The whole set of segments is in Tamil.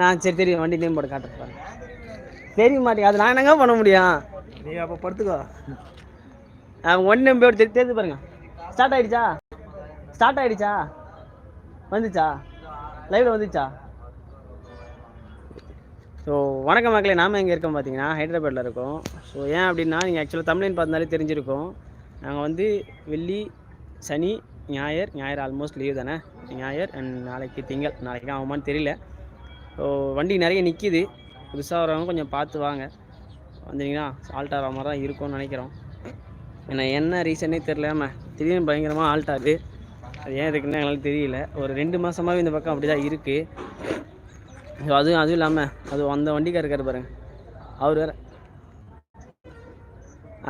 நான் சரி தெரியும். வண்டி நேம் போர்டு காட்டுறேன் பாருங்க தெரிய மாட்டேங்க அது நான் என்னங்க பண்ண முடியும்? நீ அப்போ படுத்துக்கோ. ஒன் நேம் போர்டு தெரி தெரிஞ்சு பாருங்க. ஸ்டார்ட் ஆயிடுச்சா? ஸ்டார்ட் ஆயிடுச்சா? வந்துச்சா? லைவ்ல வந்துச்சா? ஸோ வணக்கம் மக்களே. நாம எங்கே இருக்கோம் பார்த்தீங்கன்னா ஹைதராபாத்தில் இருக்கோம். ஸோ ஏன் அப்படின்னா நீங்கள் ஆக்சுவலாக தமிழ்லைன் பார்த்தாலே தெரிஞ்சிருக்கும். நாங்கள் வந்து வெள்ளி சனி ஞாயிறு ஞாயிறு ஆல்மோஸ்ட் லீவ் தானே? ஞாயிறு அண்ட் நாளைக்கு திங்கள். நாளைக்கு ஆகுமான்னு தெரியல. ஸோ வண்டி நிறைய நிற்கிது புதுசாக வரவங்க கொஞ்சம் பார்த்து வாங்க. வந்தீங்கன்னா ஆல்ட் ஆகிற மாதிரி தான் இருக்கும்னு நினைக்கிறோம். ஏன்னா என்ன ரீசனே தெரியாம திடீர்னு பயங்கரமாக ஆல்ட் ஆகுது. அது ஏன் இருக்குன்னு எங்களுக்கு தெரியல. ஒரு ரெண்டு மாதமாகவே இந்த பக்கம் அப்படி தான் இருக்குது ஸோ அதுவும் அதுவும் இல்லாமல் அது அந்த வண்டிக்கார் இருக்கார் பாருங்க. அவர் வேறு.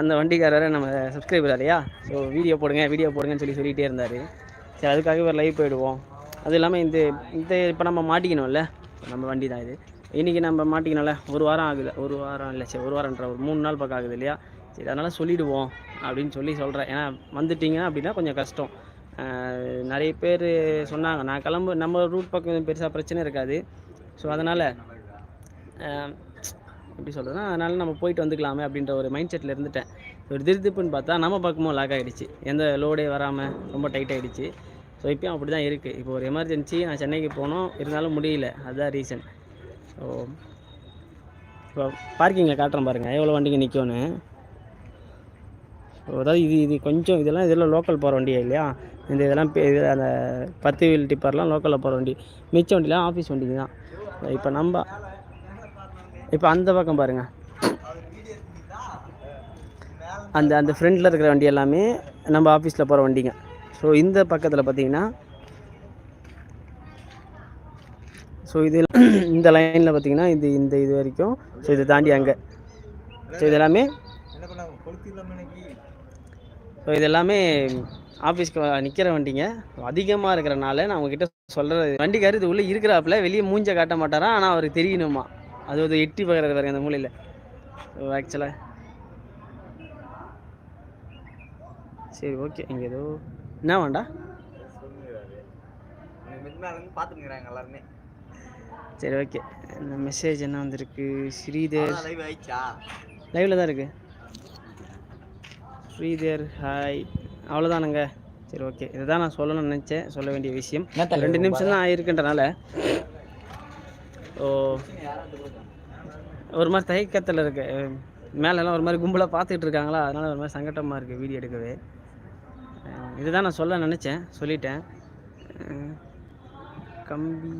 அந்த வண்டிக்காரரை நம்ம சப்ஸ்கிரைபர் இல்லையா? ஸோ வீடியோ போடுங்க வீடியோ போடுங்கன்னு சொல்லி சொல்லிகிட்டே இருந்தார். சரி அதுக்காகவே ஒரு லைவ் போயிடுவோம். அதுவும் இல்லாமல் இந்த இந்த இப்போ நம்ம மாட்டிக்கணும்ல? நம்ம வண்டி தான் இது. இன்றைக்கி நம்ம மாட்டிக்கணும்ல? ஒரு வாரம் ஆகுது. ஒரு வாரம் இல்லை சரி ஒரு வாரம்ன்ற ஒரு மூணு நாள் பக்கம் ஆகுது இல்லையா? சரி அதனால் சொல்லிவிடுவோம் அப்படின்னு சொல்லி சொல்கிறேன் ஏன்னா வந்துட்டிங்கன்னா அப்படின்னா கொஞ்சம் கஷ்டம். நிறைய பேர் சொன்னாங்க. நான் கிளம்பு நம்ம ரூட் பக்கம் பெருசாக பிரச்சனை இருக்காது. ஸோ அதனால் எப்படி சொல்கிறதுனா அதனால் நம்ம போயிட்டு வந்துக்கலாமே அப்படின்ற ஒரு மைண்ட் செட்டில் இருந்துட்டேன். ஒரு திருத்துப்புன்னு பார்த்தா நம்ம பக்கமும் லாக் ஆகிடுச்சு எந்த லோடே வராமல் ரொம்ப டைட் ஆகிடுச்சு ஸோ இப்போயும் அப்படி தான் இருக்குது இப்போ ஒரு எமர்ஜென்சி நான் சென்னைக்கு போனோம். இருந்தாலும் முடியல. அதுதான் ரீசன் ஸோ இப்போ பார்க்கிங்கில் காட்டுறேன் பாருங்கள் எவ்வளோ வண்டிங்க நிற்கும்னு அதாவது இது இது கொஞ்சம் இதெல்லாம் இதெல்லாம் லோக்கல் போகிற வண்டியா இல்லையா? இந்த இதெல்லாம் இது அந்த பத்து வீல் டிப்பர்லாம் லோக்கலில் போகிற வண்டி. மிச்ச வண்டிலாம் ஆஃபீஸ் வண்டிங்க தான். இப்போ நம்ம இப்போ அந்த பக்கம் பாருங்கள் அந்த அந்த ஃப்ரண்டில் இருக்கிற வண்டி எல்லாமே நம்ம ஆஃபீஸில் போகிற வண்டிங்க. ஸோ இந்த பக்கத்தில் பார்த்தீங்கன்னா ஸோ இது இந்த லைனில் பார்த்தீங்கன்னா இது இந்த இது வரைக்கும் ஸோ இதை தாண்டி அங்கே. ஸோ இது எல்லாமே ஸோ இது எல்லாமே ஆஃபீஸ்க்கு நிற்கிற வண்டிங்க. அதிகமாக இருக்கிறனால நான் உங்ககிட்ட சொல்கிறது வண்டிக்காரர் இது உள்ளே இருக்கிறாப்புல வெளியே மூஞ்ச காட்ட மாட்டாரா? ஆனால் அவருக்கு தெரியணுமா? அது ஒரு எட்டி பார்க்குறது பாருங்க அந்த மூலையில். ஆக்சுவலாக சரி ஓகே இங்கே ஏதோ என்ன வேண்டா? பாத்துக்கிறாங்க எல்லாருமே சரி ஓகே இந்த மெசேஜ் என்ன வந்திருக்கு? ஸ்ரீதர் லைவ் ஆயிடுச்சா? லைவில் தான் இருக்கு. ஸ்ரீதர் ஹாய் அவ்வளோதானுங்க சரி ஓகே இதுதான் நான் சொல்லணும்னு நினச்சேன். சொல்ல வேண்டிய விஷயம். ரெண்டு நிமிஷம் தான் ஆயிருக்குன்றனால. ஓ ஒரு மாதிரி தயக்கத்தில் இருக்கு. மேலெல்லாம் ஒரு மாதிரி கும்பலாக பார்த்துட்டு இருக்காங்களா? அதனால ஒரு மாதிரி சங்கட்டமாக இருக்குது வீடியோ எடுக்கவே. இதுதான் நான் சொல்ல நினச்சேன் சொல்லிட்டேன். கம்பி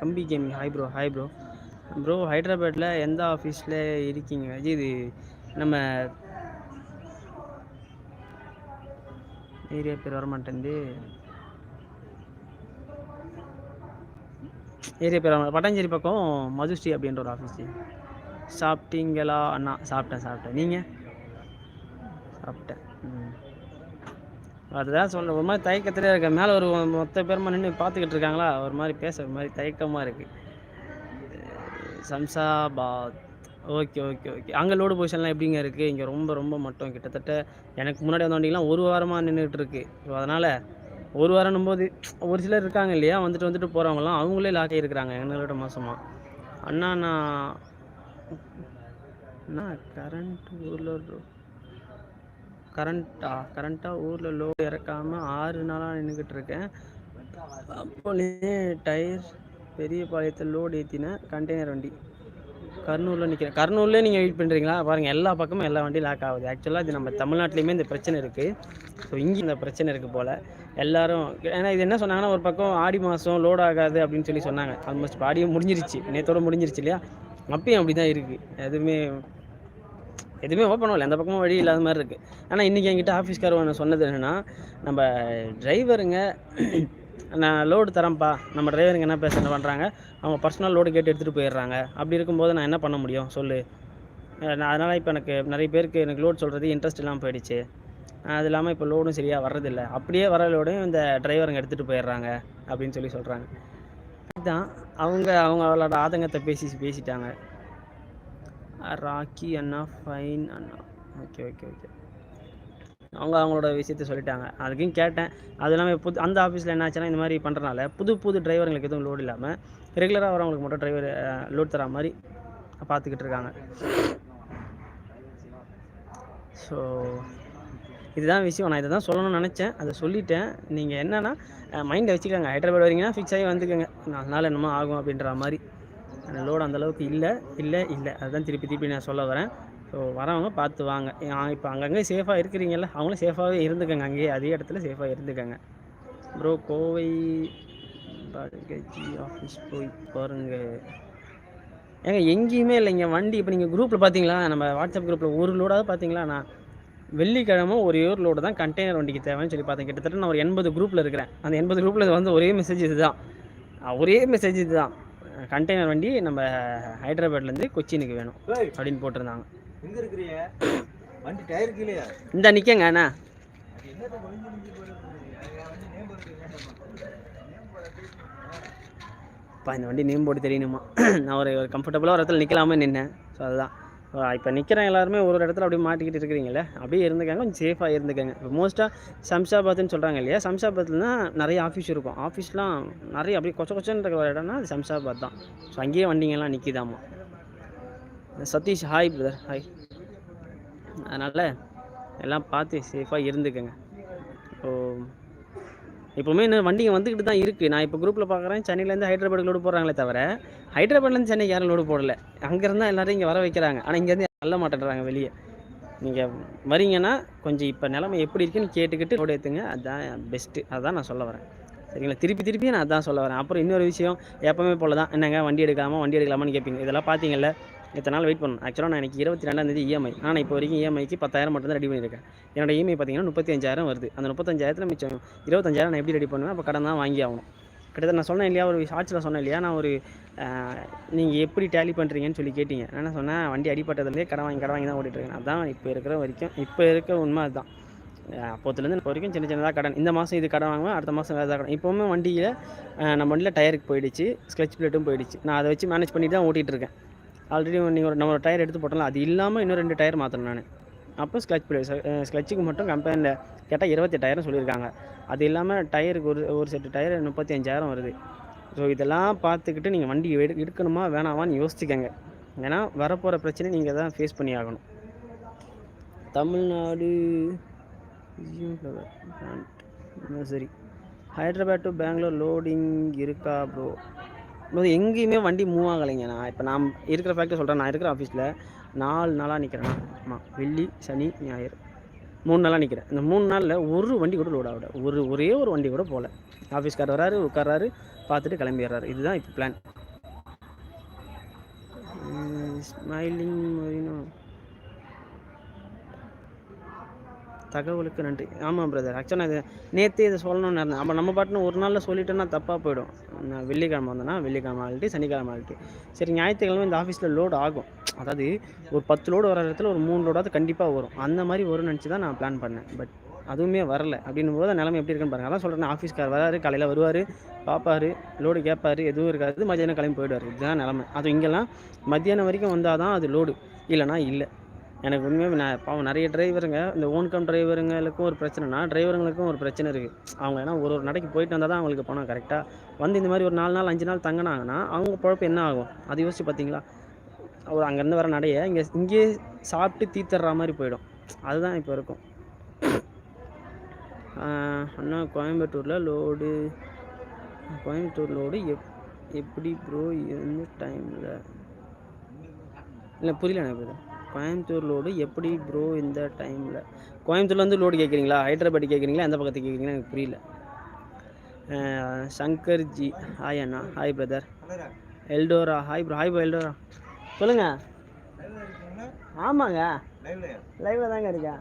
கம்பி game hi bro hi bro. Bro ஹைதராபாத்தில் எந்த ஆஃபீஸில் இருக்கீங்க? அஜி, இது நம்ம ஏரியா பேர் வர ஏரியா பேர் பட்டாஞ்சேரி பக்கம் மதுஸ்ரீ அப்படின்ற ஒரு ஆஃபீஸ் சாப்பிட்டீங்களா? அண்ணா சாப்பிட்டேன் சாப்பிட்டேன். நீங்கள் சாப்பிட்டேன். ம். அதுதான் சொல்ல ஒரு மாதிரி தயக்கத்திலே இருக்க. மேலே ஒரு மொத்த பேருமா நின்று பார்த்துக்கிட்டு இருக்காங்களா? ஒரு மாதிரி பேச ஒரு மாதிரி தயக்கமாக இருக்குது சம்சாபாத். Okay okay okay. அங்கே லோடு பொசிஷன்லாம் எப்படிங்க இருக்குது இங்கே ரொம்ப ரொம்ப மட்டும். கிட்டத்தட்ட எனக்கு முன்னாடி வந்த ஒரு வாரமாக நின்றுட்டு இருக்கு. ஸோ அதனால் ஒரு வாரம்னும் போது ஒரு சிலர் இருக்காங்க இல்லையா? வந்துட்டு வந்துட்டு போகிறவங்களாம் அவங்களே லாக் ஆகிருக்கிறாங்க எங்களோட மாதமாக அண்ணா நான் அண்ணா கரண்ட் ஊரில் கரண்ட்டா? கரண்ட்டாக ஊரில் லோடு இறக்காமல் ஆறு நாளாக நின்றுக்கிட்டு இருக்கேன் அப்போலே டயர் பெரிய பாளையத்தில் லோடு ஏற்றினேன் கண்டெய்னர் வண்டி. கர்னூலில் நிற்கிறேன் கர்னூல்லே நீங்கள் வெயிட் பண்ணுறீங்களா பாருங்கள் எல்லா பக்கமும் எல்லா வண்டியும் லாக் ஆகுது. ஆக்சுவலாக இது நம்ம தமிழ்நாட்டிலையுமே இந்த பிரச்சனை இருக்குது ஸோ இங்கே இந்த பிரச்சனை இருக்குது போல். எல்லோரும் ஏன்னா இது என்ன சொன்னாங்கன்னா ஒரு பக்கம் ஆடி மாதம் லோட் ஆகாது அப்படின்னு சொல்லி சொன்னாங்க. ஆல்மோஸ்ட் ஆடியும் முடிஞ்சிருச்சு. நேற்றோடு முடிஞ்சிருச்சு இல்லையா? அப்பயும் அப்படி தான் இருக்குது எதுவுமே எதுவுமே ஓப்பன் பண்ணல எந்த பக்கமும் வழி இல்லாத மாதிரி இருக்குது ஆனால் இன்றைக்கி என்கிட்ட ஆஃபீஸ்கார் ஒன்று சொன்னது என்னென்னா நம்ம டிரைவருங்க நான் லோடு தரேன்ப்பா நம்ம டிரைவருங்க என்ன பேச என்ன பண்ணுறாங்க அவங்க பர்சனல் லோடு கேட்டு எடுத்துகிட்டு போயிடுறாங்க. அப்படி இருக்கும்போது நான் என்ன பண்ண முடியும்? சொல்லு. நான் அதனால் இப்போ எனக்கு நிறைய பேருக்கு எனக்கு லோடு சொல்கிறது இன்ட்ரெஸ்ட் இல்லாமல் போயிடுச்சு. அது இல்லாமல் இப்போ லோடும் சரியாக வர்றதில்லை. அப்படியே வர லோடையும் இந்த டிரைவருங்க எடுத்துகிட்டு போயிடுறாங்க அப்படின்னு சொல்லி சொல்கிறாங்க இதுதான். அவங்க அவங்களோட ஆதங்கத்தை பேசி பேசிட்டாங்க. ராக்கி அண்ணா ஃபைன் அண்ணா. Okay okay okay. அவங்க அவங்களோட விஷயத்த சொல்லிட்டாங்க. அதுக்கும் கேட்டேன். அது இல்லாமல் புது அந்த ஆஃபீஸில் என்ன ஆச்சுன்னா இந்த மாதிரி பண்ணுறனால புது புது டிரைவருங்களுக்கு எதுவும் லோடு இல்லாமல் ரெகுலராக வரவங்களுக்கு மட்டும் டிரைவர் லோட் தர மாதிரி பார்த்துக்கிட்டு இருக்காங்க. ஸோ இதுதான் விஷயம். நான் இதை தான் சொல்லணும்னு நினச்சேன். அதை சொல்லிட்டேன். நீங்கள் என்னென்னா மைண்டை வச்சுக்கோங்க. ஹைதராபாத் வரீங்கன்னா ஃபிக்ஸ் ஆகி வந்துக்கோங்க. நாலு நாள் என்னமோ ஆகும் அப்படின்ற மாதிரி. லோடு அந்தளவுக்கு இல்லை இல்லை இல்லை. அதுதான் திருப்பி திருப்பி நான் சொல்ல வரேன். ஸோ வரவங்க பார்த்து வாங்க. இப்போ அங்கங்கே சேஃபாக இருக்கிறீங்கல்ல? அவங்களும் சேஃபாகவே இருந்துக்கங்க. அங்கேயே அதே இடத்துல சேஃபாக இருந்துக்கங்க. ப்ரோ கோவை பகஜி ஆஃபீஸ் போய் பாருங்க. ஏங்க எங்கேயுமே இல்லைங்க வண்டி இப்போ நீங்கள் குரூப்பில் பார்த்தீங்களா நம்ம வாட்ஸ்அப் குரூப்பில் ஒரு லோடாவது பார்த்தீங்களா நான் வெள்ளிக்கிழமை ஒரே ஒரு லோடு தான் கண்டெய்னர் வண்டிக்கு தேவைன்னு சொல்லி பார்த்தேன். கிட்டத்தட்ட நான் ஒரு எண்பது குரூப்பில் இருக்கிறேன். அந்த எண்பது குரூப்பில் வந்து ஒரே மெசேஜ் இதுதான். ஒரே மெசேஜ் இதுதான். கண்டெய்னர் வண்டி நம்ம ஹைதராபாத்லேருந்து கொச்சினுக்கு வேணும் அப்படின்னு போட்டிருந்தாங்க. இந்த நிற்கங்க அண்ணா. அப்பா இந்த வண்டி நேம் போட்டு தெரியணுமா? நான் ஒரு ஒரு கம்ஃபர்டபுளாக ஒரு இடத்துல நிற்கலாமே நின்னேன். ஸோ அதுதான். இப்போ நிற்கிறேன் எல்லாருமே ஒரு ஒரு இடத்துல அப்படியே மாட்டிக்கிட்டு இருக்கிறீங்களே அப்படியே இருந்துக்கங்க கொஞ்சம் சேஃபாக இருந்துக்காங்க. இப்போ மோஸ்ட்டாக சம்ஷாபாத்னு சொல்கிறாங்க இல்லையா சம்ஷாபாத்னா நிறைய ஆஃபீஸ் இருக்கும். ஆஃபீஸ்லாம் நிறைய அப்படியே கொச்ச கொச்சன்னு இருக்கிற ஒரு இடம்னா அது சம்ஷாபாத் தான். ஸோ அங்கேயே வண்டிங்கெல்லாம் நிற்கிதாமா சதீஷ் ஹாய் பிரதர் ஹாய் அதனால் எல்லாம் பார்த்து சேஃபாக இருந்துக்கங்க. ஓ இப்போவுமே இன்னும் வண்டிங்க வந்துக்கிட்டு தான் இருக்குது நான் இப்போ குரூப்பில் பார்க்குறேன் சென்னையிலேருந்து ஹைதராபாத் லோடு போகிறாங்களே தவிர ஹைதராபாத்லேருந்து சென்னைக்கு யாரும் லோடு போடல. அங்கேருந்து தான் எல்லாரும் இங்கே வர வைக்கிறாங்க. ஆனால் இங்கேருந்து நல்ல மாட்டேன்றாங்க வெளியே. நீங்கள் வரீங்கன்னா கொஞ்சம் இப்போ நிலமை எப்படி இருக்குன்னு கேட்டுக்கிட்டு லோடு ஏற்றுங்க அதுதான் பெஸ்ட்டு அதான் நான் சொல்ல வரேன். சரிங்களா? திருப்பி திருப்பி நான் அதான் சொல்ல வரேன். அப்புறம் இன்னொரு விஷயம் எப்போவுமே போல தான் என்னங்க வண்டி எடுக்காமல் வண்டி எடுக்கலாமான்னு கேட்பீங்க இதெல்லாம் பார்த்தீங்கல்ல இத்தனை நாள் வெயிட் பண்ணணும். ஆக்சுவலாக நான் எனக்கு இருபத்தி ரெண்டாந்தேதி இஎம்ஐ ஆனால் இப்போ வரைக்கும் இஎம்ஐக்கு பத்தாயிரம் மட்டும் தான் ரெடி பண்ணியிருக்கேன். என்னோட இஎம்ஐ பார்த்தீங்கன்னா முப்பத்தஞ்சாயிரம் வருது. அந்த முப்பத்தஞ்சாயிரத்தில் மிச்சம் இருபத்தஞ்சாயிரம் நான் எப்படி ரெடி பண்ணுவேன்? அப்போ கடன் தான் வாங்கி ஆகணும். கிட்டத்தட்ட நான் சொன்னேன் இல்லையா ஒரு ஷார்ட்ஸில் சொன்னேன் இல்லையா நான் ஒரு நீங்கள் எப்படி டேலி பண்ணுறீங்கன்னு சொல்லி கேட்டிங்க. நான் என்ன சொன்னேன் வண்டி அடிப்பட்டதுலேயே கடன் வாங்கி கடன் வாங்கி தான் ஓடிட்டுருக்கேன். அதான் இப்போ இருக்கிற வரைக்கும் இப்போ இருக்க உண்மை அதுதான். அப்போத்துலேருந்து இப்போ வரைக்கும் சின்ன சின்னதாக கடன் இந்த மாதம் இது கடன் வாங்குவேன் அடுத்த மாதம் வேறு கடன். இப்போவுமே வண்டியில் நம்ம வண்டியில் டயருக்கு போயிடுச்சு ஸ்க்ளச் பிளேட்டும் போயிடுச்சு. நான் அதை வச்சு மேனேஜ் பண்ணிட்டு தான் ஓட்டிகிட்டு இருக்கேன் ஆல்ரெடி நீங்கள் ஒரு நம்ம ஒரு டயர் எடுத்து போட்டோம்ல அது இல்லாமல் இன்னும் ரெண்டு டயர் மாற்றணும் நான். அப்போ ஸ்க்ளச் பிளேட் ஸ்க்ளச்சுக்கு மட்டும் கம்பெனியில் கேட்டால் இருபத்தெட்டாயிரம் சொல்லியிருக்காங்க. அது இல்லாமல் டயருக்கு ஒரு ஒரு செட்டு டயர் முப்பத்தி அஞ்சாயிரம் வருது. ஸோ இதெல்லாம் பார்த்துக்கிட்டு நீங்கள் வண்டி எடு எடுக்கணுமா வேணாமான்னு யோசிச்சுக்கங்க. ஏன்னா வரப்போகிற பிரச்சனை நீங்கள் தான் ஃபேஸ் பண்ணி ஆகணும். தமிழ்நாடு சரி. ஹைதராபாத் டு பெங்களூர் லோடிங் இருக்கா ப்ரோ ப்ரோ எங்கேயுமே வண்டி மூவ் ஆகலைங்க. நான் இப்போ நான் இருக்கிற ஃபேக்டரி சொல்கிறேன் நான் இருக்கிற ஆஃபீஸில் நாலு நாளாக நிற்கிறேன் ஆமாம் வெள்ளி சனி ஞாயிறு. மூணு நாளாக நிற்கிறேன் இந்த மூணு நாளில் ஒரு வண்டி கூட லோட் ஆகிட ஒரு ஒரே ஒரு வண்டி கூட போகல. ஆஃபீஸ்கார் வராரு உட்கார்றாரு பார்த்துட்டு கிளம்பிடுறாரு. இதுதான் இப்போ பிளான் ஸ்மைலிங் தகவலுக்கு நன்றி. ஆமாம் பிரதர் ஆக்சுவலாக இது நேற்று இதை சொல்லணும்னு இருந்தேன். அப்போ நம்ம பாட்டுன்னு ஒரு நாளில் சொல்லிட்டேன்னா தப்பாக போயிடும். நான் வெள்ளிக்கிழமை வந்தேன்னா வெள்ளிக்கிழமை ஆகிட்டு சனிக்கிழமை ஆகிட்டு சரி ஞாயிற்றுக்கிழமை இந்த ஆஃபீஸில் லோடு ஆகும். அதாவது ஒரு பத்து லோடு வர இடத்துல ஒரு மூணு லோடாவது கண்டிப்பாக வரும். அந்த மாதிரி வரும்னு நினச்சி தான் நான் பிளான் பண்ணேன். பட் அதுவுமே வரல. அப்படின்னும் போது நிலமை எப்படி இருக்குன்னு பாருங்கள் அதான் சொல்கிறேன் ஆஃபீஸ்கார் வராரு காலையில் வருவார் பார்ப்பாரு லோடு கேட்பார் எதுவும் இருக்காது. மதியானம் கிளம்பி போயிடுவார். இதுதான் நிலமை. அது இங்கெல்லாம் மத்தியானம் வரைக்கும் வந்தால் தான் அது லோடு இல்லைனா இல்லை. எனக்கு உண்மையாக நான் பாவம் நிறைய டிரைவருங்க இந்த ஓன்கம் டிரைவருங்களுக்கும் ஒரு பிரச்சனைனா டிரைவருங்களுக்கும் ஒரு பிரச்சனை இருக்குது அவங்க ஏன்னா ஒரு ஒரு நடைக்கு போயிட்டு வந்தால் தான் அவங்களுக்கு பணம் கரெக்டாக வந்து இந்த மாதிரி ஒரு நாலு நாள் அஞ்சு நாள் தங்கினாங்கன்னா அவங்க குழப்பம் என்ன ஆகும்? அது யோசிச்சு பார்த்தீங்களா ஒரு அங்கேருந்து வர நடைய இங்கே இங்கேயே சாப்பிட்டு தீத்துற மாதிரி போயிடும். அதுதான் இப்போ இருக்கும். அண்ணா கோயம்புத்தூரில் லோடு கோயம்புத்தூர் லோடு எப் எப்படி ப்ரோ எந்த டைமில் இல்லை புரியல எனக்கு கோயம்புத்தூர் லோடு எப்படி ப்ரோ இந்த டைமில் கோயம்புத்தூர்லேருந்து லோடு கேட்குறீங்களா? ஹைதராபாத் கேட்குறீங்களா? எந்த பக்கத்துக்கு கேட்குறீங்களா? எனக்கு புரியல. சங்கர்ஜி. ஹாய் அண்ணா. Hi brother Eldora. Hi bro hi bro Eldora. சொல்லுங்கள் ஆமாங்க. லைவில் தாங்க இருக்கேன்.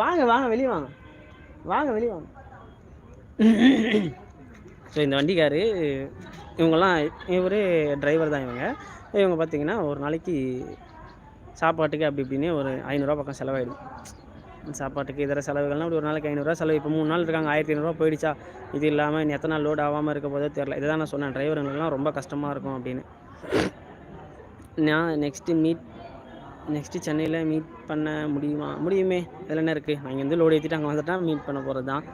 வாங்க வாங்க. வெளியே வாங்க. வாங்க வெளியே வாங்க. ஸோ இந்த வண்டிக்கார் இவங்கெல்லாம் இவர் டிரைவர் தான் இவங்க. இவங்க பார்த்தீங்கன்னா ஒரு நாளைக்கு சாப்பாட்டுக்கு அப்படி இப்படின்னு ஒரு ஐநூறுரூவா பக்கம் செலவாயிடும். சாப்பாட்டுக்கு இதர செலவுகள்லாம் அப்படி ஒரு நாளைக்கு ஐநூறுரூவா செலவு. இப்போ மூணு நாள் இருக்காங்க ஆயிரத்தி ஐநூறுரூவா போயிடுச்சா? இது இல்லாமல் இன்னும் எத்தனை நாள் லோட் ஆகாமல் இருக்க போதோ தெரில இதுதான் நான் சொன்னேன் டிரைவருங்களுக்குலாம் ரொம்ப கஷ்டமாக இருக்கும் அப்படின்னு. நான் நெக்ஸ்ட்டு மீட் நெக்ஸ்ட்டு சென்னையில் மீட் பண்ண முடியுமா? முடியுமே. இதில் என்ன இருக்குது நான் இங்கேருந்து லோடு ஏற்றிட்டு அங்கே வந்துட்டால் மீட் பண்ண போகிறது தான்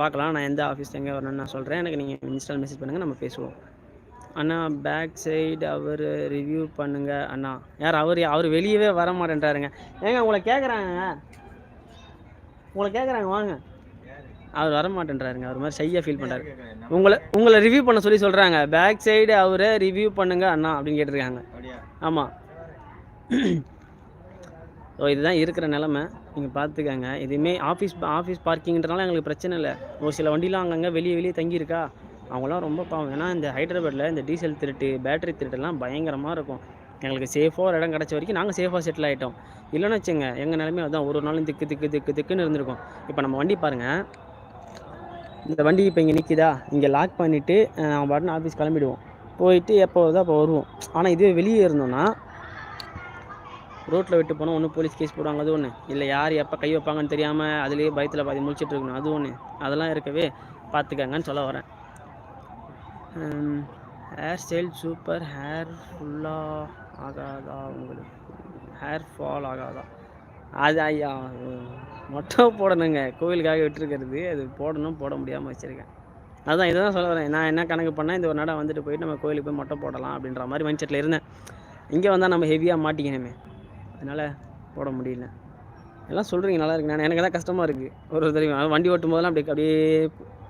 பார்க்கலாம் நான் எந்த ஆஃபீஸ் எங்கே வரணும்னு நான் சொல்கிறேன் எனக்கு நீங்கள் இன்ஸ்டால் மெசேஜ் பண்ணுங்கள் நம்ம பேசுவோம். அண்ணா பேக் சைடு அவர் ரிவ்யூ பண்ணுங்க அண்ணா. யார் அவர் அவர் வெளியவே வர மாட்டேன்றாருங்க ஏங்க உங்களை கேட்குறாங்க உங்களை கேட்குறாங்க வாங்க. அவர் வர மாட்டேன்றாருங்க அவர் மாதிரி ஷையாக ஃபீல் பண்ணுறாரு உங்களை உங்களை ரிவ்யூ பண்ண சொல்லி சொல்கிறாங்க பேக் சைடு அவரை ரிவ்யூ பண்ணுங்க அண்ணா அப்படின்னு கேட்டிருக்காங்க. ஆமாம் ஸோ இதுதான் இருக்கிற நிலமை. நீங்கள் பார்த்துக்கங்க இதுவுமே ஆஃபீஸ் ஆஃபீஸ் பார்க்கிங்ன்றனால எங்களுக்கு பிரச்சனை இல்லை. ஒரு சில வண்டிலாம் அங்கங்கே வெளியே வெளியே தங்கியிருக்கா? அவங்களாம் ரொம்ப பாவம். ஏன்னா இந்த ஹைதராபாத்தில் இந்த டீசல் திருட்டு பேட்டரி திருட்டுலாம் பயங்கரமாக இருக்கும். எங்களுக்கு சேஃபாக ஒரு இடம் கிடச்ச வரைக்கும் நாங்கள் சேஃபாக செட்டில் ஆகிட்டோம் இல்லைன்னு வச்சுங்க எங்கள் நிலமையில அதுதான் ஒரு ஒரு நாளும் திக்கு திக்கு திக்கு திக்குன்னு இருந்திருக்கும். இப்போ நம்ம வண்டி பாருங்கள் இந்த வண்டி இப்போ இங்கே நிற்கிதா இங்கே லாக் பண்ணிவிட்டு அவன் பாட்டுன்னு ஆஃபீஸ் கிளம்பிடுவோம். போயிட்டு எப்போ வருதோ அப்போ வருவோம். ஆனால் இதுவே வெளியே இருந்தோம்னா ரோட்டில் விட்டு போனால் ஒன்று போலீஸ் கேஸ் போடுவாங்க அது ஒன்று இல்லை யார் எப்போ கை வைப்பாங்கன்னு தெரியாமல் அதுலேயே பயத்தில் பாதி முழிச்சிட்டு இருக்கணும் அது ஒன்று அதெல்லாம் இருக்கவே பார்த்துக்கங்கன்னு சொல்ல வரேன். ஹேர் ஸ்டைல் சூப்பர் ஹேர் ஃபுல்லாக ஆகாதா உங்களுக்கு? ஹேர் ஃபால் ஆகாதா? அது ஐயா மொட்டை போடணுங்க. கோவிலுக்காக விட்டுருக்கிறது. அது போடணும் போட முடியாமல் வச்சுருக்கேன். அதுதான் இதை தான் சொல்ல வரேன். நான் என்ன கணக்கு பண்ணேன்? இந்த ஒரு நடம் வந்துட்டு போயிட்டு நம்ம கோயிலுக்கு போய் மொட்டை போடலாம் அப்படின்ற மாதிரி மைண்ட் செட்டில் இருந்தேன். இங்கே வந்தால் நம்ம ஹெவியாக மாட்டிக்கணுமே. அதனால் போட முடியல. எல்லாம் சொல்கிறீங்க நல்லா இருக்கு. நான் எனக்கு தான் கஷ்டமாக இருக்குது ஒரு ஒரு தடவை வண்டி ஓட்டும் போதெல்லாம் அப்படியே அப்படியே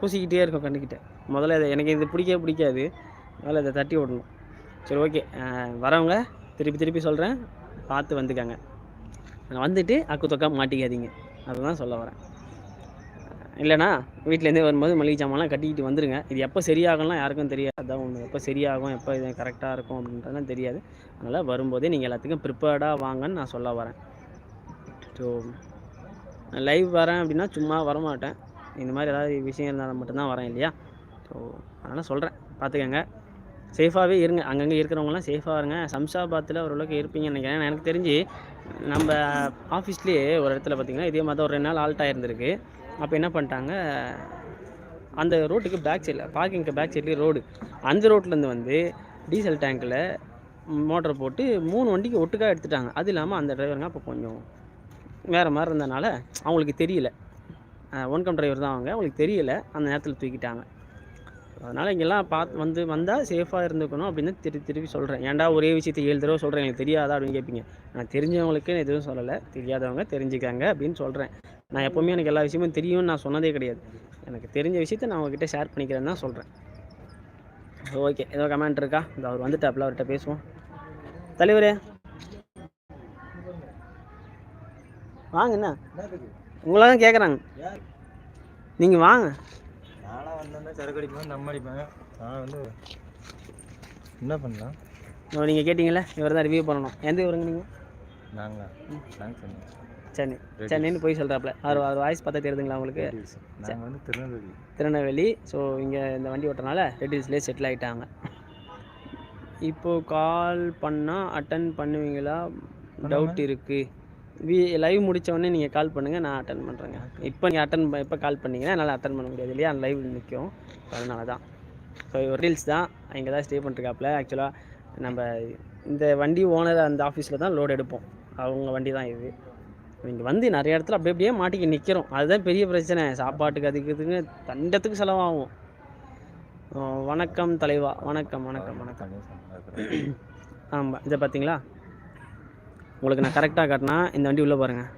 பூசிக்கிட்டே இருக்கும் கண்டுக்கிட்ட முதல்ல இதை எனக்கு இது பிடிக்கவே பிடிக்காது. அதனால் இதை தட்டி விடணும். சரி ஓகே. வரவங்க திருப்பி திருப்பி சொல்கிறேன் பார்த்து வந்துக்காங்க. வந்துட்டு அக்கு தொக்கா மாட்டிக்காதீங்க. அதுதான் சொல்ல வரேன். இல்லைனா வீட்டிலேருந்தே வரும்போது மளிகை சாமான்லாம் கட்டிக்கிட்டு வந்துருங்க. இது எப்போ சரியாகலாம் யாருக்கும் தெரியாது. அதான் ஒன்று எப்போ சரியாகும் எப்போ இது கரெக்டாக இருக்கும் அப்படின்றதுலாம் தெரியாது. அதனால் வரும்போதே நீங்கள் எல்லாத்துக்கும் ப்ரிப்பேர்டாக வாங்கன்னு நான் சொல்ல வரேன். ஸோ லைவ் வரேன் அப்படின்னா சும்மா வரமாட்டேன். இந்த மாதிரி ஏதாவது விஷயம் இருந்தால் மட்டும்தான் வரேன் இல்லையா? ஸோ அதனால் சொல்கிறேன் பார்த்துக்கங்க சேஃபாகவே இருங்க. அங்கங்கே இருக்கிறவங்களாம் சேஃபாக இருங்க. சம்சாபாத்தில் ஓரளவுக்கு இருப்பீங்கன்னு நினைக்கிறேன். ஏன்னா எனக்கு தெரிஞ்சு நம்ம ஆஃபீஸ்லேயே ஒரு இடத்துல பார்த்திங்கன்னா இதே மாதிரி ஒரு ரெண்டு நாள் ஆல்ட் ஆகிருந்துருக்கு அப்போ என்ன பண்ணிட்டாங்க? அந்த ரோட்டுக்கு பேக் சைடில் பார்க்கிங்க்கு பேக் சைட்லேயே ரோடு அந்த ரோட்லேருந்து வந்து டீசல் டேங்க்கில் மோட்டர் போட்டு மூணு வண்டிக்கு ஒட்டுக்கா எடுத்துட்டாங்க. அது இல்லாமல் அந்த டிரைவருங்க அப்போ கொஞ்சம் வேறு மாதிரி இருந்தனால அவங்களுக்கு தெரியல. ஒன் கம் டிரைவர் தான் அவங்க. அவங்களுக்கு தெரியல. அந்த நேரத்தில் தூக்கிட்டாங்க. அதனால் இங்கெல்லாம் பார்த்து வந்து வந்தால் சேஃபாக இருந்துக்கணும் அப்படின்னு திருப்பி திருப்பி சொல்கிறேன் ஏன்டா ஒரே விஷயத்தை ஏழு தடவை சொல்கிறேன் எனக்கு தெரியாதா அப்படின்னு கேட்பீங்க நான் தெரிஞ்சவங்களுக்கு நான் எதுவும் சொல்லலை. தெரியாதவங்க தெரிஞ்சுக்காங்க அப்படின்னு சொல்கிறேன் நான் எப்போவுமே எனக்கு எல்லா விஷயமும் தெரியும்னு நான் சொன்னதே கிடையாது. எனக்கு தெரிஞ்ச விஷயத்த நான் உங்ககிட்ட ஷேர் பண்ணிக்கிறேன்னு தான் சொல்கிறேன் ஓகே ஏதோ கமெண்ட் இருக்கா? இந்த அவர் வந்துட்டாப்புல அவர்கிட்ட பேசுவோம். தலைவரே வாங்க என்ன? உங்களை தான் கேட்குறாங்க நீங்கள் வாங்க. நானும் வந்தேன்னா சரக்கு அடிப்பேன் தம் அடிப்பேன். நான் வந்து என்ன பண்ணலாம்? நீங்கள் கேட்டிங்களே இவர் தான் ரிவ்யூ பண்ணணும். எந்த ஊருங்க நீங்கள்? நாங்களா சென்னை. சென்னைன்னு போய் சொல்கிறாப்புல அவர் அவர் வாய்ஸ் பார்த்தா தெரியுதுங்களா உங்களுக்கு? வந்து திருநெல்வேலி. திருநெல்வேலி. ஸோ இங்கே இந்த வண்டி ஓட்டுறனால ரெட்டில்ஸ்லேயே செட்டில் ஆகிட்டாங்க இப்போது கால் பண்ணால் அட்டன் பண்ணுவீங்களா? டவுட் இருக்குது வி லைவ் முடிச்ச உடனே நீங்கள் கால் பண்ணுங்கள் நான் அட்டன் பண்ணுறேங்க இப்போ நீங்கள் அட்டன் இப்போ கால் பண்ணீங்கன்னா என்னால் அட்டன் பண்ண முடியாது இல்லையா? லைவ் நிற்கும் அதனால தான் ஸோ ஒரு ரீல்ஸ் தான். இங்கே தான் ஸ்டே பண்ணிருக்காப்புல ஆக்சுவலாக நம்ம இந்த வண்டி ஓனர் அந்த ஆஃபீஸில் தான் லோடு எடுப்போம். அவங்க வண்டி தான் இது. இங்கே வந்து நிறைய இடத்துல அப்படியே அப்படியே மாட்டிக்க நிற்கிறோம் அதுதான் பெரிய பிரச்சனை. சாப்பாட்டுக்கு அதுக்கு இதுக்கு தண்டத்துக்கு செலவாகும். வணக்கம் தலைவா. வணக்கம் வணக்கம் வணக்கம். ஆமாம் இதை பார்த்தீங்களா? உங்களுக்கு நான் கரெக்டாக காட்டினா இந்த வண்டி உள்ளே பாருங்கள்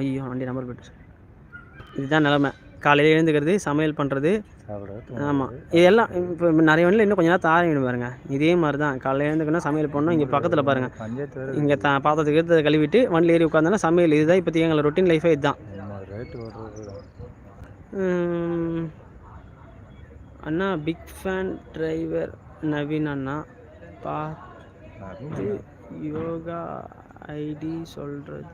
ஐயோ வண்டி நம்பர் போய்ட்டு இதுதான் நிலமை. காலையில் எழுந்துக்கிறது சமையல் பண்ணுறது ஆமாம் இதெல்லாம் இப்போ நிறைய வண்டியில் இன்னும் கொஞ்ச நேரம் தாரம் பாருங்க. இதே மாதிரி தான் காலையில் எழுந்துக்கணும் சமையல் பண்ணணும் இங்கே பக்கத்தில் பாருங்கள் இங்கே த பாத்திரத்துக்கு எடுத்து கழுவிட்டு வண்டியில் ஏறி உட்காந்தோன்னா சமையல். இதுதான் இப்போதைக்கு எங்களை ரொட்டீன் லைஃபே இதுதான். அண்ணா பிக் ஃபேன் டிரைவர் நவீன் அண்ணா. பார்த்து யோகா. ஐடி சொல்கிறது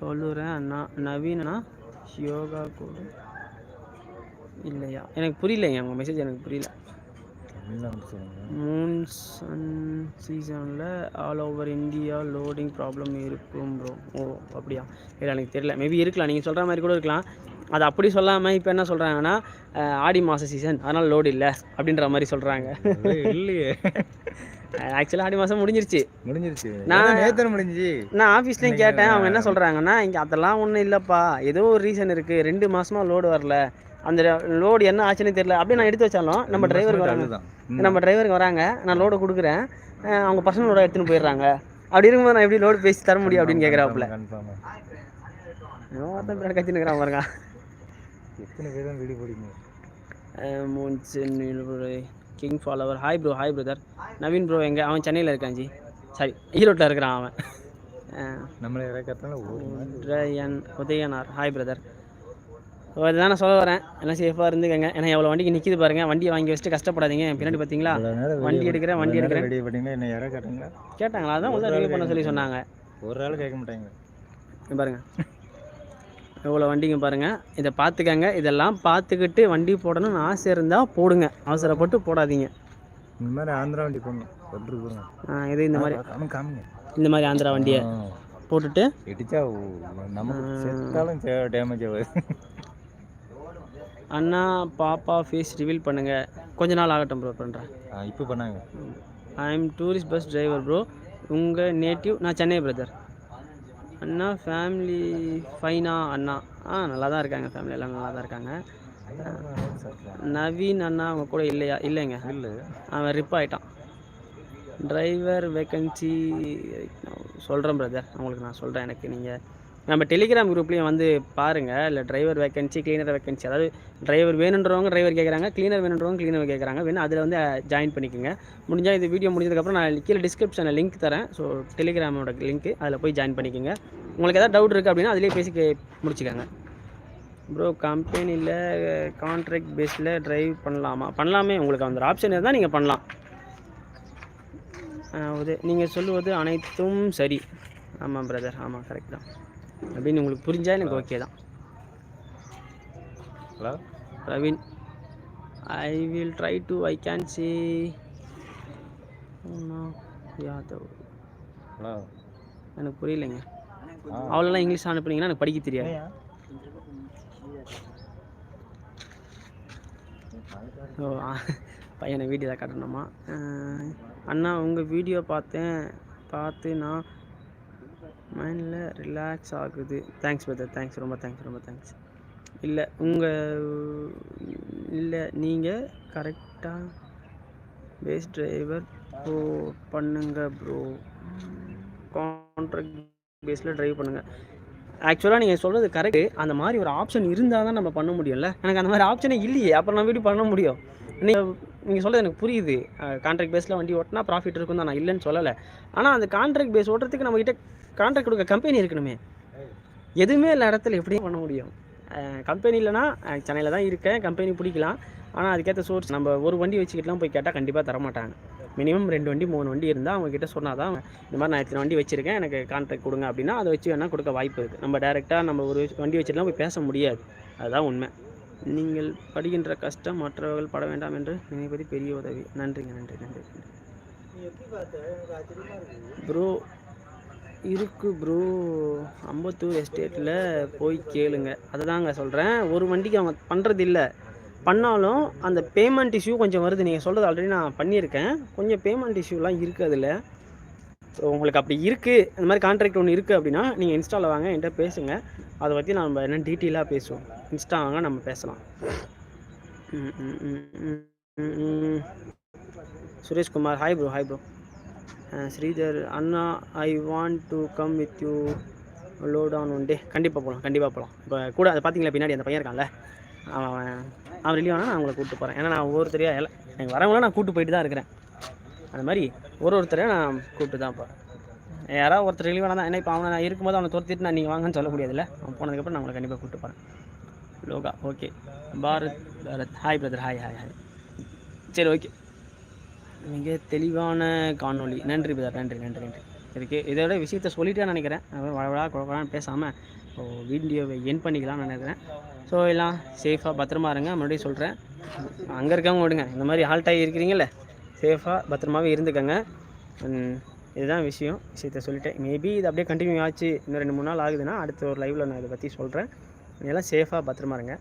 சொல்லுறேன். அண்ணா நவீன் யோகா கூட இல்லையா? எனக்கு புரியலைங்க உங்கள் மெசேஜ் எனக்கு புரியல. மூன்சன் சீசனில் all over India loading problem இருக்கும் ப்ரோ ஓ அப்படியா? இல்லை எனக்கு தெரியல. மேபி இருக்கலாம். நீங்கள் சொல்கிற மாதிரி கூட இருக்கலாம். அது அப்படி சொல்லாமல் இப்போ என்ன சொல்கிறாங்கன்னா ஆடி மாத சீசன் அதனால் லோடு இல்லை அப்படின்ற மாதிரி சொல்கிறாங்க இல்லையே. ஆக்சுவலாக ஆடி மாதம் முடிஞ்சிருச்சு. முடிஞ்சிருச்சு. நான் நேத்தன முடிஞ்சுச்சு. நான் ஆஃபீஸ்லேயும் கேட்டேன். அவங்க என்ன சொல்கிறாங்கன்னா இங்கே அதெல்லாம் ஒன்றும் இல்லைப்பா. ஏதோ ஒரு ரீசன் இருக்குது ரெண்டு மாசமா லோடு வரல. அந்த லோடு என்ன ஆச்சுன்னு தெரியல. அப்படியே நான் எடுத்து வச்சாலும் நம்ம டிரைவருக்கு வராங்க. நம்ம டிரைவருக்கு வராங்க. நான் லோடு கொடுக்குறேன். அவங்க பர்சனல் லோட எடுத்துன்னு போயிடுறாங்க. அப்படி இருக்கும்போது நான் எப்படி லோடு பேசி தர முடியும் அப்படின்னு கேட்குறாப்புல கத்தின்னு இருக்கிறான் பாருங்க. எத்தனை பேர் தான் வீடியோ போடுங்க king follower hi bro hi brother Naveen bro எங்கே? அவன் சென்னையில் இருக்கான் ஜி. சாரி ஈரோட்டில் இருக்கிறான் அவன். நம்மளை உதயன் உதயனார். ஹாய் பிரதர் இதுதான் நான் சொல்ல வரேன். எல்லாம் சேஃபாக இருந்துக்கங்க. ஏன்னா எவ்வளோ வண்டிக்கு நிற்கிது பாருங்க. வண்டியை வாங்கி வச்சுட்டு கஷ்டப்படாதீங்க. பின்னாடி பார்த்தீங்களா வண்டி எடுக்கிறேன் வண்டி எடுக்கிறேன். கேட்டாங்களா? அதான் ரிவ்யூ பண்ண சொல்லி சொன்னாங்க. ஒரு ஆள் கேட்க மாட்டாங்க. இங்க பாருங்க. எவ்வளோ வண்டிங்க பாருங்க. இதை பார்த்துக்கங்க. இதெல்லாம் பார்த்துக்கிட்டு வண்டி போடணும்னு ஆசை இருந்தால் போடுங்க. அவசரப்பட்டு போடாதீங்க. இந்த மாதிரி ஆந்திரா வண்டி போடணும். ஆ, இது இந்த மாதிரி. இந்த மாதிரி ஆந்திரா வண்டியை. போட்டுட்டு. இடிச்சா ஓ- நமக்கு செத்தாலும் டேமேஜ் ஆகாது. அண்ணா பாப்பா ஃபேஸ் ரிவீல் பண்ணுங்க. கொஞ்ச நாள் ஆகட்டும் ப்ரோ பண்ணுறேன் இப்போ பண்ணாங்க. I am tourist bus driver bro உங்கள் நேட்டிவ் நான் சென்னை பிரதர் அண்ணா ஃபேமிலி ஃபைனா அண்ணா? ஆ நல்லா தான் இருக்காங்க. ஃபேமிலி எல்லாம் நல்லா தான் இருக்காங்க. நவீன் அண்ணா அவங்க கூட இல்லையா? இல்லைங்க. இல்லை. அவன் ரிப் ஆகிட்டான் டிரைவர் வேக்கன்சி சொல்கிறேன் பிரதர் உங்களுக்கு நான் சொல்கிறேன் எனக்கு. நீங்கள் நம்ம டெலிகிராம் குரூப்லேயும் வந்து பாருங்கள் இல்லை டிரைவர் வேக்கன்சி கிளீனர் வேக்கன்சி அதாவது டிரைவர் வேணுன்றவங்க டிரைவர் கேட்குறாங்க கிளீனர் வேணுன்றவங்க கிளீனர் கேட்குறாங்க வேணும் அதில் வந்து ஜாயின் பண்ணிக்கோங்க. முடிஞ்சால் இது வீடியோ முடிஞ்சதுக்கப்புறம் நான் கீழே டிஸ்கிரிப்ஷனில் லிங்க் தரேன். ஸோ டெலிகிராமோட லிங்க் அதில் போய் ஜாயின் பண்ணிக்கோங்க. உங்களுக்கு எதாவது டவுட் இருக்குது அப்படின்னா அதிலே பேசி கே முடிச்சுக்கோங்க. ப்ரோ கம்பெனியில் கான்ட்ராக்ட் பேஸில் ட்ரைவ் பண்ணலாமா? பண்ணலாமே. உங்களுக்கு அந்த ஆப்ஷன் இருந்தால் நீங்கள் பண்ணலாம். அது நீங்கள் சொல்லுவது அனைத்தும் சரி. ஆமாம் பிரதர் ஆமாம் கரெக்ட் தான். அப்படின்னு உங்களுக்கு புரிஞ்சால் எனக்கு ஓகே தான். Hello Praveen I will try to I can see Yadav. Hello எனக்கு புரியலைங்க. அவ்வளோலாம் இங்கிலீஷ் அனுப்புனீங்கன்னா எனக்கு படிக்க தெரியாது. ஓ பையனை வீடியோ காட்டணுமா? அஹ், அண்ணா உங்கள் வீடியோ பார்த்தேன். பார்த்து நான் மைண்டில் ரிலாக்ஸ் ஆகுது. தேங்க்ஸ் பிரதர் தேங்க்ஸ் ரொம்ப தேங்க்ஸ் ரொம்ப தேங்க்ஸ் இல்லை உங்கள் இல்லை நீங்கள் கரெக்டாக பேஸ் டிரைவர் ப்ரோ பண்ணுங்க ப்ரோ கான்ட்ராக்ட் பேஸில் ட்ரைவ் பண்ணுங்கள் ஆக்சுவலாக நீங்கள் சொல்கிறது கரெக்டு அந்த மாதிரி ஒரு ஆப்ஷன் இருந்தால் தான் நம்ம பண்ண முடியும்ல. எனக்கு அந்த மாதிரி ஆப்ஷனே இல்லையே. அப்புறம் நான் வீடியோ பண்ண முடியும்? நீங்கள் நீங்கள் சொல்கிறது எனக்கு புரியுது. கான்ட்ராக்ட் பேஸில் வண்டி ஓட்டினா ப்ராஃபிட் இருக்கும் தான் நான் இல்லைன்னு சொல்லலை. ஆனால் அந்த கான்ட்ராக்ட் பேஸ் ஓட்டுறதுக்கு நம்மக்கிட்ட கான்ட்ராக்ட் கொடுக்க கம்பெனி இருக்கணுமே. எதுவுமே இல்லை இடத்துல எப்படியும் பண்ண முடியும். கம்பெனி இல்லைனா சென்னையில் தான் இருக்கேன். கம்பெனி பிடிக்கலாம். ஆனால் அதுக்கேற்ற சோர்ஸ் நம்ம ஒரு வண்டி வச்சுக்கிட்டுலாம் போய் கேட்டால் கண்டிப்பாக தரமாட்டாங்க மினிமம் ரெண்டு வண்டி மூணு வண்டி இருந்தால் அவங்கக்கிட்ட சொன்னால் தான் இந்த மாதிரி நான் இத்தனை வண்டி வச்சுருக்கேன். எனக்கு கான்ட்ராக்ட் கொடுங்க அப்படின்னா அதை வச்சு வேணால் கொடுக்க வாய்ப்பு இருக்குது நம்ம டேரெக்டாக நம்ம ஒரு வண்டி வச்சுட்டுலாம் போய் பேச முடியாது. அதுதான் உண்மை. நீங்கள் படுகின்ற கஷ்டம் மற்றவர்கள் பட வேண்டாம் என்று நினைப்பது பெரிய உதவி. நன்றிங்க நன்றி நன்றி ப்ரோ இருக்கு ப்ரோ அம்பத்தூர் எஸ்டேட்டில் போய் கேளுங்க. அதை தாங்க சொல்கிறேன் ஒரு வண்டிக்கு அவங்க பண்ணுறது இல்லை பண்ணாலும் அந்த பேமெண்ட் இஷ்யூ கொஞ்சம் வருது. நீங்கள் சொல்கிறது ஆல்ரெடி நான் பண்ணியிருக்கேன். கொஞ்சம் பேமெண்ட் இஷ்யூலாம் இருக்குது அதில். ஸோ உங்களுக்கு அப்படி இருக்குது இந்த மாதிரி கான்ட்ராக்ட் ஒன்று இருக்குது அப்படின்னா நீங்கள் இன்ஸ்டாவில் வாங்க என்கிட்ட பேசுங்க அதை பற்றி நம்ம என்ன டீட்டெயிலாக பேசுவோம் இன்ஸ்டா வாங்க நம்ம பேசலாம் ம், ம், ம், Sureshkumar hi bro hi bro Sridhar Anna I want to come with you load on one day கண்டிப்பாக போகலாம் கண்டிப்பாக போகலாம் இப்போ கூட அதை பார்த்தீங்களா பின்னாடி அந்த பையன் இருக்கான்ல அவன் அவன் ரிலீவ் ஆனால் நான் உங்களை கூப்பிட்டு போகிறேன் ஏன்னா நான் ஒவ்வொருத்தரையாக எல்லாம் எனக்கு வரவங்களாம் நான் கூப்பிட்டு போயிட்டு தான் இருக்கிறேன் அந்த மாதிரி ஒரு ஒருத்தரையும் நான் கூப்பிட்டு தான் போகிறேன் யாராவது ஒருத்தர் ரிலீவ் ஆனால் தான் ஏன்னா இப்போ அவனை நான் இருக்கும்போது அவனை துரத்திட்டு நான் நீங்கள் வாங்கன்னு சொல்ல முடியாதுல்ல? அவன் போனதுக்கப்புறம் நான் உங்களை கண்டிப்பாக கூப்பிட்டு போகிறேன் லோகா okay. Bharat Bharat. Hi brother hi hi hi சரி ஓகே மிக தெளிவான காணொளி. நன்றி பிரதர் நன்றி நன்றி நன்றி. இதுக்கு இதோட விஷயத்த சொல்லிட்டேன்னு நினைக்கிறேன். அப்புறம் வளவளா குழப்பம் பேசாமல் ஸோ வீடியோவை என் பண்ணிக்கலாம்னு நினைக்கிறேன். ஸோ எல்லாம் சேஃபாக பத்திரமா இருங்க. மறுபடியும் சொல்கிறேன் அங்கே இருக்கவங்க விடுங்க. இந்த மாதிரி ஹால்ட் ஆகி இருக்கிறீங்களே சேஃபாக பத்திரமாவே இருந்துக்கங்க. இதுதான் விஷயம். விஷயத்த சொல்லிட்டேன் மேபி இது அப்படியே கண்டினியூ ஆச்சு. இன்னும் ரெண்டு மூணு நாள் ஆகுதுன்னா அடுத்த ஒரு லைவில் நான் இதை பற்றி சொல்கிறேன் எல்லாம் சேஃபாக பத்திரமா இருங்க.